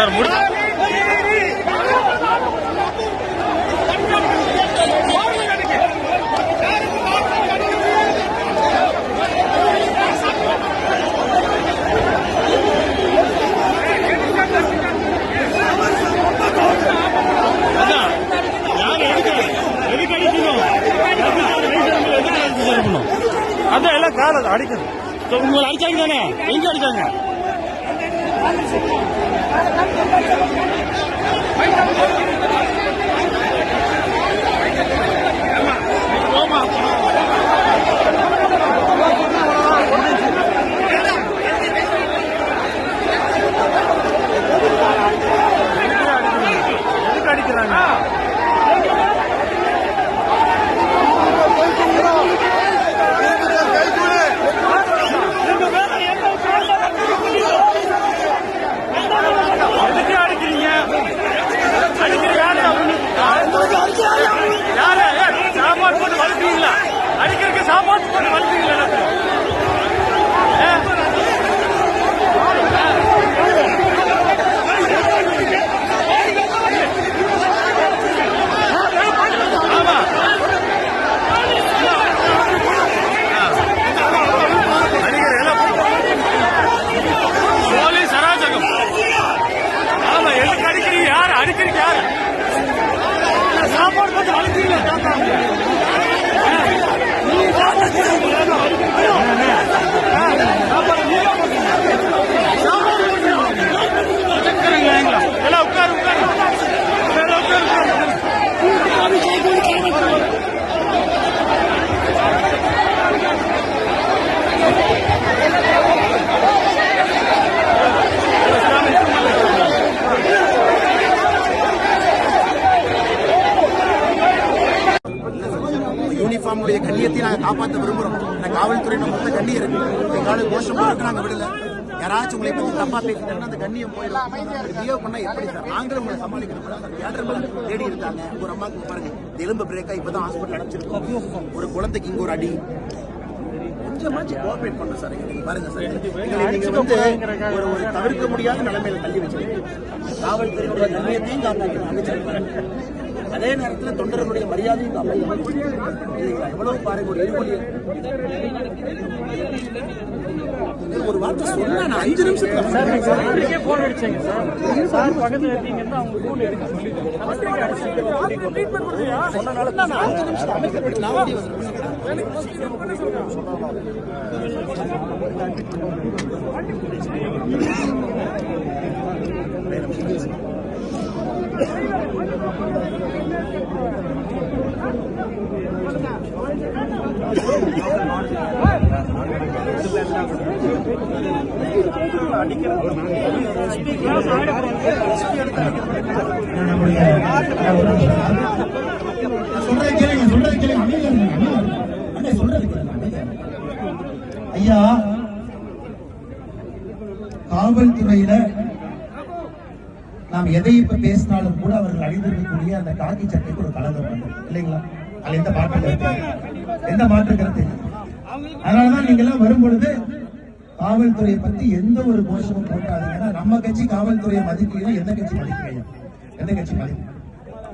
Sir முடி யூனிஃபார்முடைய கண்ணியத்தை நாங்க காப்பாற்ற விரும்புறோம். இந்த காவல்துறை நம்ம கண்ணியம் இருக்கு. எங்கால கோஷம் போட்டு நாங்க விடல. யாராச்சும் உங்களை பத்தி தப்பா பேசிட்டாங்கன்னா அந்த கண்ணியம் போயிடும். பிஹேவ் பண்ணா எப்படி சார்? நாங்களும் உங்களை சமாளிக்கணும். தேட்டர்கள் தேடி இருக்காங்க ஒரு அம்மாக்கு பாருங்க. எலும்பு பிரேக்கா இப்பதான் ஹாஸ்பிட்டல் அடைச்சிருக்கோம். ஒரு குழந்தைக்கு இங்க ஒரு அடி. கொஞ்சமாச்சும் கோஆபரேட் பண்ண சார். நீங்க பாருங்க சார். எங்களை நீங்க வந்து ஒரு ஒரு தவிர்க்க முடியாத நிலைமையில தள்ளி வச்சிருக்கீங்க. காவல்துறையுடைய கண்ணியத்தையும் காப்பாற்றணும் அமைச்சர் அதே நேரத்தில் தொண்டர்களுடைய மரியாதையும் இல்லைங்களா எவ்வளவு பாருங்க ஒரு வார்த்தை சொன்னா நான் அஞ்சு நிமிஷத்துல போன் அடிச்சாங்க சார் பக்கத்துல இருக்கீங்கன்னா அவங்க போன் எடுக்க சொல்லிட்டு சொன்னனால நான் அஞ்சு நிமிஷம் நான் வந்தேன். நான் கேளுங்க சொல்றதை கேளுங்க அமைதியா இருங்க, அண்ணே, கேளுங்க, ஐயா காவல்துறையில நாம் எதை இப்ப பேசினாலும் கூட அவர்கள் அணிந்திருக்கக்கூடிய அந்த காக்கி சட்டைக்கு ஒரு கலகம் இல்லைங்களா? அது எந்த மாற்று கருத்து? எந்த மாற்று கருத்து? அதனாலதான் நீங்க எல்லாம் வரும் பொழுது காவல்துறையை பத்தி எந்த ஒரு கோஷமும் போட்டாதீங்க. ஏன்னா நம்ம கட்சி காவல்துறையை மதிக்கலைன்னா எந்த கட்சி மதிக்கலையா? எந்த கட்சி மதிக்கும்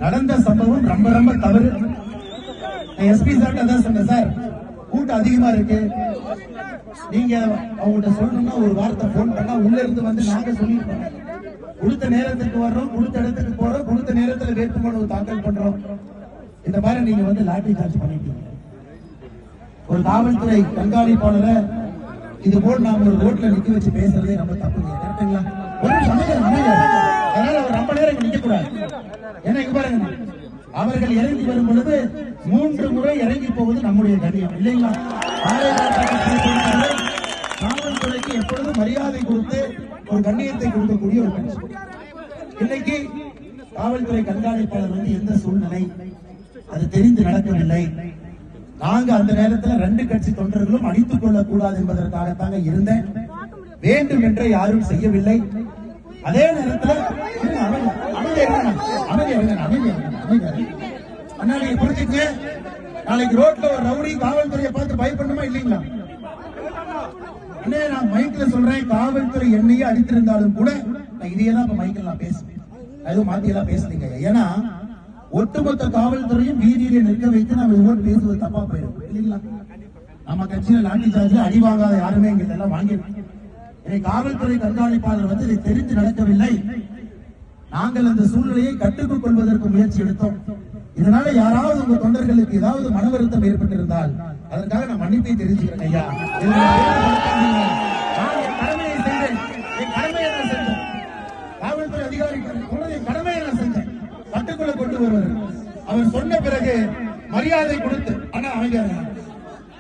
நடந்த சம்பவம் ரொம்ப ரொம்ப தவறு. எஸ்பி சார் தான் சொன்னேன் சார் கூட்டம் அதிகமா இருக்கு. நீங்க அவங்கள்ட்ட சொல்லணும்னா ஒரு வார்த்தை போன் பண்ணா உள்ள இருந்து வந்து நாங்க சொல்லிருக்கோம் கொடுத்த நேரத்துக்கு வர்றோம் கொடுத்த இடத்துக்கு போறோம் கொடுத்த நேரத்துல வேட்புமனு தாக்கல் பண்றோம். இந்த மாதிரி நீங்க வந்து லாட்டரி சார்ஜ் பண்ணிட்டீங்க. ஒரு காவல்துறை கண்காணிப்பாளரை இது போல் நாம ஒரு ரோட்ல நிக்க வச்சு பேசுறதே ரொம்ப தப்புங்க கரெக்டுங்களா? ஒரு சமயம் அதனால அவர் ரொம்ப நேரம் நிக்க கூடாது. ஏன்னா இங்க பாருங்க. அவர்கள் இறங்கி வரும் பொழுது மூன்று முறை இறங்கி போவது நம்முடைய கண்ணியம் இல்லைங்களா? காவல்துறைக்கு எப்பொழுதும் மரியாதை கொடுத்து ஒரு கண்ணியத்தை கொடுக்கக்கூடிய ஒரு மனுஷன். இன்னைக்கு காவல்துறை கண்காணிப்பாளர் வந்து எந்த சூழ்நிலை? அது தெரிந்து நடக்கவில்லை. நாங்க அந்த நேரத்துல ரெண்டு கட்சி தொண்டர்களும் அடித்துக் கொள்ளக் கூடாது என்பதற்காகத்தாங்க இருந்தேன். வேண்டும் என்று யாரும் செய்யவில்லை. அதே நேரத்துல இருங்க, அமைதி- அண்ணா புரிஞ்சுக்க நாளைக்கு ரோட்ல ஒரு ரவுடி காவல்துறையை பார்த்து பயப்படணுமா இல்லைங்களா? அண்ணே நான் மைக்ல சொல்றேன் காவல்துறை என்னையே அடித்திருந்தாலும் கூட நான் இதையெல்லாம் இதையே தான் இப்ப மைக்கில் நான் பேசுவேன். எதுவும் மாத்தியெல்லாம் பேசுறீங்க ஏன்னா ஒட்டுமொத்த காவல்துறையும் வீதியிலே நிற்க வைத்து நம்ம இதுபோல் பேசுவது தப்பா போயிடும். இல்லைங்களா? நம்ம கட்சியில லாட்டி சார்ஜ் அடி வாங்காத யாருமே இங்க எல்லாம் வாங்கியிருக்கோம் காவல்துறை கண்காணிப்பாளர் வந்து இதை தெரிந்து நடக்கவில்லை. நாங்கள் அந்த சூழ்நிலையை கட்டுக்குள் கொள்வதற்கு முயற்சி எடுத்தோம். இதனால யாராவது உங்க தொண்டர்களுக்கு ஏதாவது மன வருத்தம் ஏற்பட்டிருந்தால் அதற்காக நான் மன்னிப்பை தெரிஞ்சுக்கிறேன் ஐயா இதில் நான் என் கடமையை செய்தேன் என் கடமையை நான் செஞ்சேன் காவல்துறை அதிகாரி சொன்னது என் கடமையை நான் செஞ்சேன் கட்டுக்குள்ள கொண்டு வருவது அவர் சொன்ன பிறகு மரியாதை கொடுத்து அண்ணா அமைதியாக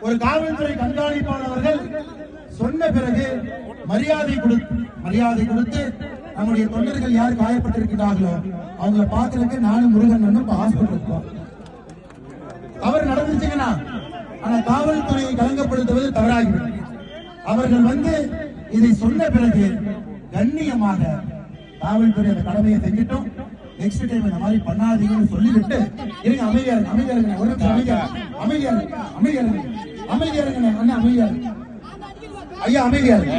ஒரு காவல்துறை கண்காணிப்பாளர்கள் சொன்ன பிறகு மரியாதை கொடுத்து மரியாதை கொடுத்து நம்முடைய தொண்டர்கள் யார் காயப்பட்டிருக்கிறார்களோ அவங்கள பாக்குறதுக்கு நானும் முருகன் இப்ப ஹாஸ்பிட்டல் இருக்கோம் அவர் நடந்துச்சுங்கன்னா ஆனா காவல்துறையை கலங்கப்படுத்துவது தவறாகிவிடும் அவர்கள் வந்து இதை சொன்ன பிறகு கண்ணியமாக காவல்துறை அந்த கடமையை செஞ்சிட்டோம். நெக்ஸ்ட் டைம் இந்த மாதிரி பண்ணாதீங்கன்னு சொல்லிவிட்டு இருங்க அமைதியா இருங்க அமைதியா இருங்க. ஒரு நிமிஷம் அமைதியா அமைதியா இருங்க அமைதியா இருங்க. அமைதியா இருங்க அண்ணா அமைதியா இருங்க. ஐயா அமைதியா இருங்க.